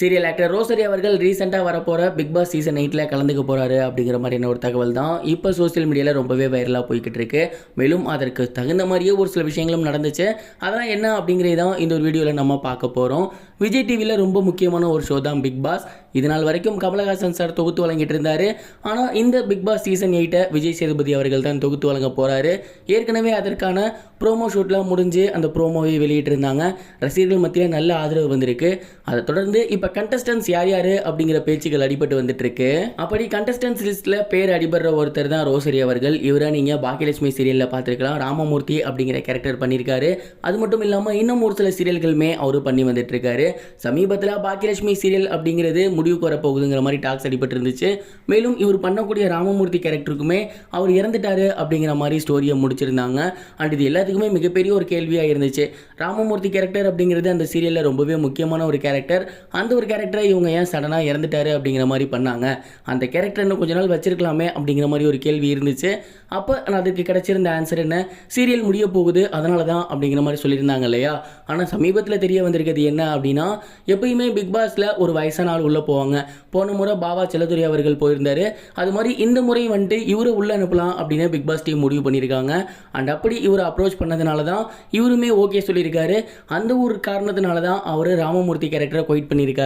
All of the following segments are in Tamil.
சீரியல் ஆக்டர் ரோசரி அவர்கள் ரீசெண்டாக வரப்போகிற பிக் பாஸ் சீசன் எயிட்டில் கலந்துக்க போகிறாரு அப்படிங்கிற மாதிரியான ஒரு தகவல் தான் இப்போ சோஷியல் மீடியாவில் ரொம்பவே வைரலாக போய்கிட்டு இருக்கு. மேலும் அதற்கு தகுந்த மாதிரியே ஒரு சில விஷயங்களும் நடந்துச்சு. அதெல்லாம் என்ன அப்படிங்கிறது தான் இந்த ஒரு வீடியோவில் நம்ம பார்க்க போகிறோம் விஜய் டிவியில் ரொம்ப முக்கியமான ஒரு ஷோ தான் பிக் பாஸ் இது நாள் வரைக்கும் கமலஹாசன் சார் தொகுத்து வழங்கிட்டு இருந்தார். ஆனால் இந்த பிக் பாஸ் சீசன் எயிட்டை விஜய் சேதுபதி அவர்கள் தான் தொகுத்து வழங்க போகிறாரு ஏற்கனவே அதற்கான ப்ரோமோ ஷூட்லாம் முடிஞ்சு அந்த ப்ரோமோவை வெளியிட்டிருந்தாங்க. ரசிகர்கள் மத்தியில் நல்ல ஆதரவு வந்திருக்கு. அதை தொடர்ந்து இப்போ கண்டஸ்டன்ஸ் யார் யார் அப்படிங்கிற பேச்சுகள் அடிபட்டு வந்துட்டு இருக்கு அப்படி கண்டஸ்டன்ஸ் லிஸ்ட்டில் பேர் அடிபடுற ஒருத்தர் தான் ரோசரி அவர்கள். இவரை நீங்கள் பாக்கியலட்சுமி சீரியலில் பார்த்துருக்கலாம். ராமமூர்த்தி அப்படிங்கிற கேரக்டர் பண்ணியிருக்காரு அது மட்டும் இல்லாமல் இன்னும் ஒரு சில சீரியல்களுமே அவர் பண்ணி வந்துட்டு இருக்காரு சமீபத்தில் பாக்கியலட்சுமி சீரியல் அப்படிங்கிறது முடிவுக்கு வரப்போகுதுங்கிற மாதிரி டாக்ஸ் அடிபட்டு இருந்துச்சு. மேலும் இவர் பண்ணக்கூடிய ராமமூர்த்தி கேரக்டருக்குமே அவர் இறந்துட்டாரு அப்படிங்கிற மாதிரி ஸ்டோரியை முடிச்சிருந்தாங்க. அண்ட் இது எல்லாத்துக்குமே மிகப்பெரிய ஒரு கேள்வியாக இருந்துச்சு. ராமமூர்த்தி கேரக்டர் அப்படிங்கிறது அந்த சீரியலில் ரொம்பவே முக்கியமான ஒரு கேரக்டர் அந்த ஒரு கேரக்டரை இவங்க ஏன் சடனாக இறந்துட்டாரு அப்படிங்கிற மாதிரி பண்ணாங்க. அந்த கேரக்டர் இன்னும் கொஞ்ச நாள் வச்சிருக்கலாமே அப்படிங்கிற மாதிரி ஒரு கேள்வி இருந்துச்சு. அப்போ அதுக்கு கிடைச்சிருந்த ஆன்சர் என்ன? சீரியல் முடிய போகுது அதனால தான் அப்படிங்கிற மாதிரி சொல்லியிருந்தாங்க இல்லையா? ஆனால் சமீபத்தில் தெரிய வந்திருக்கிறது என்ன அப்படின்னா எப்பயுமே பிக் பாஸில் ஒரு வயசான ஆள் உள்ளே போவாங்க. போன முறை பாபா செல்லதுரை அவர்கள் போயிருந்தாரு. அது மாதிரி இந்த முறை வந்துட்டு இவரை உள்ளே அனுப்பலாம் அப்படின்னு பிக் பாஸ் டீம் முடிவு பண்ணியிருக்காங்க. அண்ட் அப்படி இவரை அப்ரோச் பண்ணதுனால தான் இவருமே ஓகே சொல்லியிருக்காரு. அந்த ஒரு காரணத்தினால தான் அவர் ராமமூர்த்தி கேரக்டரை கொயிட் பண்ணியிருக்காரு.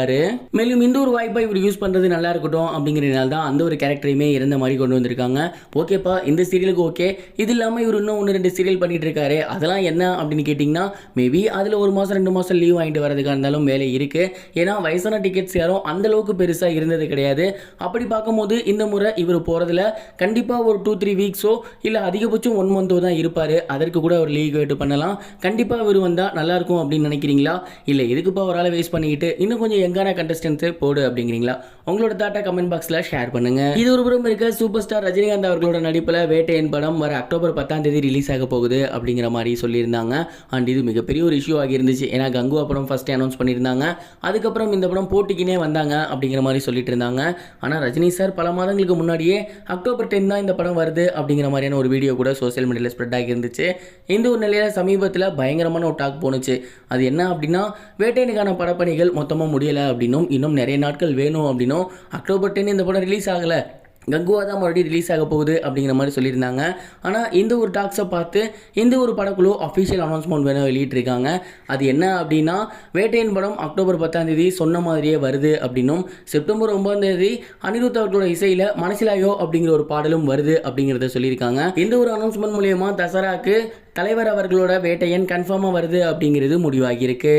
மேலும் இந்த ஒரு வாய்ப்பை இவர் யூஸ் பண்ணுறது நல்லா இருக்கட்டும் அப்படிங்கிறதுனால தான் அந்த ஒரு கேரக்டரையுமே இருந்த மாதிரி கொண்டு வந்திருக்காங்க. ஓகேப்பா இந்த சீரியலுக்கு ஓகே இது இல்லாமல் இவர் இன்னும் ஒன்று ரெண்டு சீரியல் பண்ணிட்டு இருக்காரு. அதெல்லாம் என்ன அப்படின்னு கேட்டிங்கன்னா மேபி அதில் ஒரு மாதம் ரெண்டு மாதம் லீவ் வாங்கிட்டு வரதுக்காக இருந்தாலும் வேலை இருக்குது ஏன்னா வயசான டிக்கெட்ஸ் யாரும் அந்த அளவுக்கு பெருசாக இருந்தது கிடையாது. அப்படி பார்க்கும்போது இந்த முறை இவர் போகிறதுல கண்டிப்பாக ஒரு டூ த்ரீ வீக்ஸோ இல்லை அதிகபட்சம் ஒன் மந்தோ தான் இருப்பார். அதற்கு கூட அவர் லீவ் கேட்டு பண்ணலாம். கண்டிப்பாக இவர் வந்தால் நல்லாயிருக்கும் அப்படின்னு நினைக்கிறீங்களா? இல்லை எதுக்குப்பா ஒரு ஆளை வேஸ்ட் பண்ணிக்கிட்டு இன்னும் கொஞ்சம் யங்கான கண்டஸ்டன்ஸு போடு அப்படிங்கிறீங்களா? உங்களோட தாட்டா கமெண்ட் பாக்ஸில் ஷேர் பண்ணுங்க. இது ஒரு புறம் இருக்க சூப்பர் ஸ்டார் ரஜினிகாந்த் அவர்களோட நடிப்பில் வேட்டையன் படம் வர அக்டோபர் பத்தாம் தேதி ரிலீஸ் ஆக போகுது அப்படிங்கிற மாதிரி சொல்லியிருந்தாங்க. அண்ட் இது மிகப்பெரிய ஒரு இஷ்யூ ஆகி இருந்துச்சு. ஏன்னா கங்குவா படம் ஃபர்ஸ்ட் அனௌன்ஸ் பண்ணியிருந்தாங்க. அதுக்கப்புறம் இந்த படம் போட்டிக்குனே வந்தாங்க அப்படிங்கிற மாதிரி சொல்லிட்டு இருந்தாங்க. ஆனால் ரஜினி சார் பல மாதங்களுக்கு முன்னாடியே அக்டோபர் டென் தான் இந்த படம் வருது அப்படிங்கிற மாதிரியான ஒரு வீடியோ கூட சோஷியல் மீடியாவில் ஸ்ப்ரெட் ஆகி இருந்துச்சு. இந்த ஒரு நிலையில் சமீபத்தில் பயங்கரமான ஒரு டாக் போணுச்சு. அது என்ன அப்படின்னா வேட்டையனுக்கான படப்பணிகள் மொத்தமாக முடியலை. அப்படின்னும் இன்னும் நிறைய நாட்கள் வேணும் அப்படின்னும் அக்டோபர் டென் இந்த படம் ரிலீஸ் ஆகலை. கங்குவா தான் மறுபடியும் ரிலீஸ் ஆக போகுது அப்படிங்கிற மாதிரி சொல்லியிருந்தாங்க. ஆனால் இந்த ஒரு டாக்ஸை பார்த்து இந்த ஒரு படக்குழு அஃபிஷியல் அனௌன்ஸ்மெண்ட் வேணும் வெளியிட்டிருக்காங்க. அது என்ன அப்படின்னா வேட்டையின் படம் அக்டோபர் பத்தாம் தேதி சொன்ன மாதிரியே வருது அப்படின்னும் செப்டம்பர் ஒன்பதாம் தேதி அனிருத் அவர்களோட இசையில் மனசிலாயோ அப்படிங்கிற ஒரு பாடலும் வருது அப்படிங்கிறத சொல்லியிருக்காங்க. இந்த ஒரு அனௌன்ஸ்மெண்ட் மூலியமாக தசராக்கு தலைவர் அவர்களோட வேட்டையன் கன்ஃபார்மாக வருது அப்படிங்கிறது முடிவாகியிருக்கு.